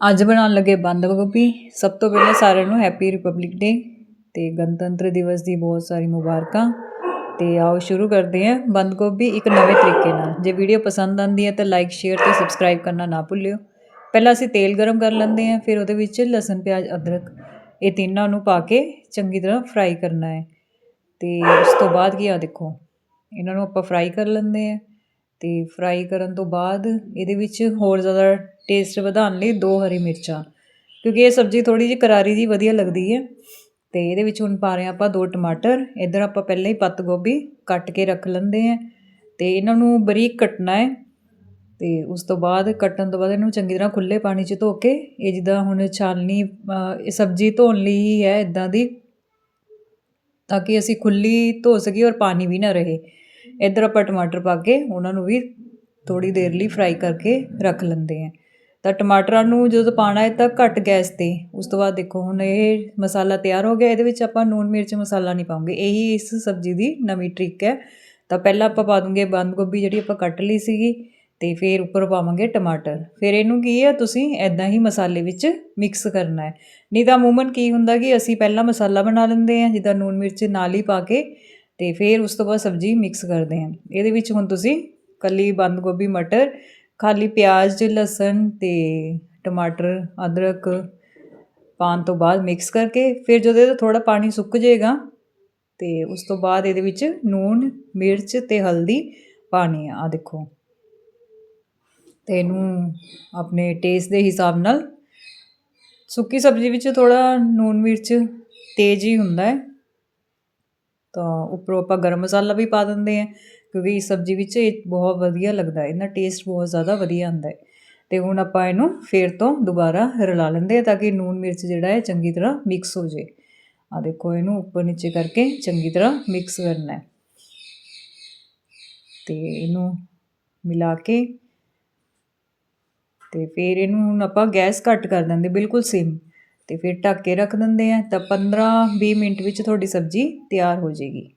ਅੱਜ ਬਣਾਉਣ ਲੱਗੇ ਬੰਦ ਗੋਭੀ। ਸਭ ਤੋਂ ਪਹਿਲਾਂ ਸਾਰਿਆਂ ਨੂੰ ਹੈਪੀ ਰਿਪਬਲਿਕ ਡੇ ਤੇ ਗਣਤੰਤਰ ਦਿਵਸ ਦੀ ਬਹੁਤ ਸਾਰੀ ਮੁਬਾਰਕਾਂ। ਤੇ ਆਓ ਸ਼ੁਰੂ ਕਰਦੇ ਹਾਂ ਬੰਦ ਗੋਭੀ ਇੱਕ ਨਵੇਂ ਤਰੀਕੇ ਨਾਲ। ਜੇ ਵੀਡੀਓ ਪਸੰਦ ਆਂਦੀ ਹੈ ਤਾਂ ਲਾਈਕ ਸ਼ੇਅਰ ਤੇ ਸਬਸਕ੍ਰਾਈਬ ਕਰਨਾ ਨਾ ਭੁੱਲਿਓ। ਪਹਿਲਾਂ ਅਸੀਂ ਤੇਲ ਗਰਮ ਕਰ ਲੈਂਦੇ ਹਾਂ, ਫਿਰ ਉਹਦੇ ਵਿੱਚ ਲਸਣ, ਪਿਆਜ਼, ਅਦਰਕ ਇਹ ਤਿੰਨਾਂ ਨੂੰ ਪਾ ਕੇ ਚੰਗੀ ਤਰ੍ਹਾਂ ਫਰਾਈ ਕਰਨਾ ਹੈ। ਤੇ ਉਸ ਤੋਂ ਬਾਅਦ ਕੀ ਆ ਦੇਖੋ, ਇਹਨਾਂ ਨੂੰ ਆਪਾਂ ਫਰਾਈ ਕਰ ਲੈਂਦੇ ਹਾਂ। ਅਤੇ ਫਰਾਈ ਕਰਨ ਤੋਂ ਬਾਅਦ ਇਹਦੇ ਵਿੱਚ ਹੋਰ ਜ਼ਿਆਦਾ ਟੇਸਟ ਵਧਾਉਣ ਲਈ ਦੋ ਹਰੀ ਮਿਰਚਾਂ, ਕਿਉਂਕਿ ਇਹ ਸਬਜ਼ੀ ਥੋੜ੍ਹੀ ਜਿਹੀ ਕਰਾਰੀ ਜੀ ਵਧੀਆ ਲੱਗਦੀ ਹੈ। ਅਤੇ ਇਹਦੇ ਵਿੱਚ ਹੁਣ ਪਾ ਰਹੇ ਹਾਂ ਆਪਾਂ ਦੋ ਟਮਾਟਰ, ਇੱਧਰ ਆਪਾਂ ਪਹਿਲਾਂ ਹੀ ਪੱਤ ਗੋਭੀ ਕੱਟ ਕੇ ਰੱਖ ਲੈਂਦੇ ਹਾਂ ਅਤੇ ਇਹਨਾਂ ਨੂੰ ਬਰੀਕ ਕੱਟਣਾ ਹੈ ਅਤੇ ਉਸ ਤੋਂ ਬਾਅਦ ਕੱਟਣ ਤੋਂ ਬਾਅਦ ਇਹਨੂੰ ਚੰਗੀ ਤਰ੍ਹਾਂ ਖੁੱਲੇ ਪਾਣੀ 'ਚ ਧੋ ਕੇ ਇਹ ਜਿੱਦਾਂ ਹੁਣ ਛਾਲਣੀ ਇਹ ਸਬਜ਼ੀ ਧੋਣ ਲਈ ਹੀ ਹੈ ਇਦਾਂ ਦੀ, ਤਾਂ ਕਿ ਅਸੀਂ ਖੁੱਲੀ ਧੋ ਸਕੀਏ ਔਰ ਪਾਣੀ ਵੀ ਨਾ ਰਹੇ। ਇੱਧਰ ਆਪਾਂ ਟਮਾਟਰ ਪਾ ਕੇ ਉਹਨਾਂ ਨੂੰ ਵੀ ਥੋੜੀ ਦੇਰ ਲਈ ਫਰਾਈ ਕਰਕੇ ਰੱਖ ਲੈਂਦੇ ਹਾਂ। ਤਾਂ ਟਮਾਟਰਾਂ ਨੂੰ ਜਦੋਂ ਪਾਣਾ ਹੈ ਤਾਂ ਘੱਟ ਗੈਸ ਤੇ। ਉਸ ਤੋਂ ਬਾਅਦ ਦੇਖੋ, ਹੁਣ ਇਹ ਮਸਾਲਾ ਤਿਆਰ ਹੋ ਗਿਆ, ਇਹਦੇ ਵਿੱਚ ਆਪਾਂ ਨੂਨ ਮਿਰਚ ਮਸਾਲਾ ਨਹੀਂ ਪਾਉਂਗੇ। ਇਹੀ ਇਸ ਸਬਜ਼ੀ ਦੀ ਨਵੀਂ ਟ੍ਰਿਕ ਹੈ। ਤਾਂ ਪਹਿਲਾਂ ਆਪਾਂ ਪਾ ਦੂੰਗੇ ਬੰਦ ਗੋਭੀ ਜਿਹੜੀ ਆਪਾਂ ਕੱਟ ਲਈ ਸੀਗੀ ਤੇ ਫਿਰ ਉੱਪਰ ਪਾਵਾਂਗੇ ਟਮਾਟਰ। ਫਿਰ ਇਹਨੂੰ ਕੀ ਹੈ, ਤੁਸੀਂ ਐਦਾਂ ਹੀ ਮਸਾਲੇ ਵਿੱਚ ਮਿਕਸ ਕਰਨਾ ਹੈ। ਨਹੀਂ ਤਾਂ ਅਮੂਮਨ ਕੀ ਹੁੰਦਾ ਕਿ ਅਸੀਂ ਪਹਿਲਾਂ ਮਸਾਲਾ ਬਣਾ ਲੈਂਦੇ ਹਾਂ, ਜਿੱਦਾਂ ਨੂਨ ਮਿਰਚ ਨਾਲ ਹੀ ਪਾ ਕੇ ਤੇ ਫਿਰ ਉਸ ਤੋਂ ਬਾਅਦ ਸਬਜ਼ੀ ਮਿਕਸ ਕਰਦੇ ਹਾਂ। ਇਹਦੇ ਵਿੱਚ ਹੁਣ ਤੁਸੀਂ ਕੱਲੀ ਬੰਦ ਗੋਭੀ, ਮਟਰ, ਖਾਲੀ ਪਿਆਜ਼, ਲਸਣ ਤੇ ਟਮਾਟਰ, ਅਦਰਕ ਪਾਉਣ ਤੋਂ ਬਾਅਦ ਮਿਕਸ ਕਰਕੇ ਫਿਰ ਜਦੋਂ ਇਹਦਾ ਥੋੜਾ ਪਾਣੀ ਸੁੱਕ ਜਾਏਗਾ ਤੇ ਉਸ ਤੋਂ ਬਾਅਦ ਇਹਦੇ ਵਿੱਚ ਨੂਨ ਮਿਰਚ ਤੇ ਹਲਦੀ ਪਾਣੀ ਆ। ਆਹ ਦੇਖੋ। ਤੇ ਇਹਨੂੰ ਆਪਣੇ ਟੇਸਟ ਦੇ ਹਿਸਾਬ ਨਾਲ ਸੁੱਕੀ ਸਬਜ਼ੀ ਵਿੱਚ ਥੋੜਾ ਨੂਨ ਮਿਰਚ ਤੇਜ਼ ਹੀ ਹੁੰਦਾ ਹੈ। ਤਾਂ ਉੱਪਰੋਂ ਆਪਾਂ ਗਰਮ ਮਸਾਲਾ ਵੀ ਪਾ ਦਿੰਦੇ ਹਾਂ, ਕਿਉਂਕਿ ਇਸ ਸਬਜ਼ੀ ਵਿੱਚ ਇਹ ਬਹੁਤ ਵਧੀਆ ਲੱਗਦਾ ਹੈ, ਇਹਦਾ ਟੇਸਟ ਬਹੁਤ ਜ਼ਿਆਦਾ ਵਧੀਆ ਆਉਂਦਾ ਹੈ। ਅਤੇ ਹੁਣ ਆਪਾਂ ਇਹਨੂੰ ਫਿਰ ਤੋਂ ਦੁਬਾਰਾ ਰਲਾ ਲੈਂਦੇ ਆ ਤਾਂ ਕਿ ਨੂਨ ਮਿਰਚ ਜਿਹੜਾ ਹੈ ਚੰਗੀ ਤਰ੍ਹਾਂ ਮਿਕਸ ਹੋ ਜੇ ਆ ਦੇਖੋ ਇਹਨੂੰ ਉੱਪਰ ਨੀਚੇ ਕਰਕੇ ਚੰਗੀ ਤਰ੍ਹਾਂ ਮਿਕਸ ਕਰਨਾ ਹੈ। ਤੇ ਇਹਨੂੰ ਮਿਲਾ ਕੇ ਤੇ ਫਿਰ ਇਹਨੂੰ ਹੁਣ ਆਪਾਂ ਗੈਸ ਘੱਟ ਕਰ ਦਿੰਦੇ ਬਿਲਕੁਲ ਸਿਮ ਅਤੇ ਫਿਰ ਢੱਕ ਕੇ ਰੱਖ ਦਿੰਦੇ ਆ ਤਾਂ 15 20 ਮਿੰਟ ਵਿੱਚ ਤੁਹਾਡੀ ਸਬਜ਼ੀ ਤਿਆਰ ਹੋ ਜਾਏਗੀ।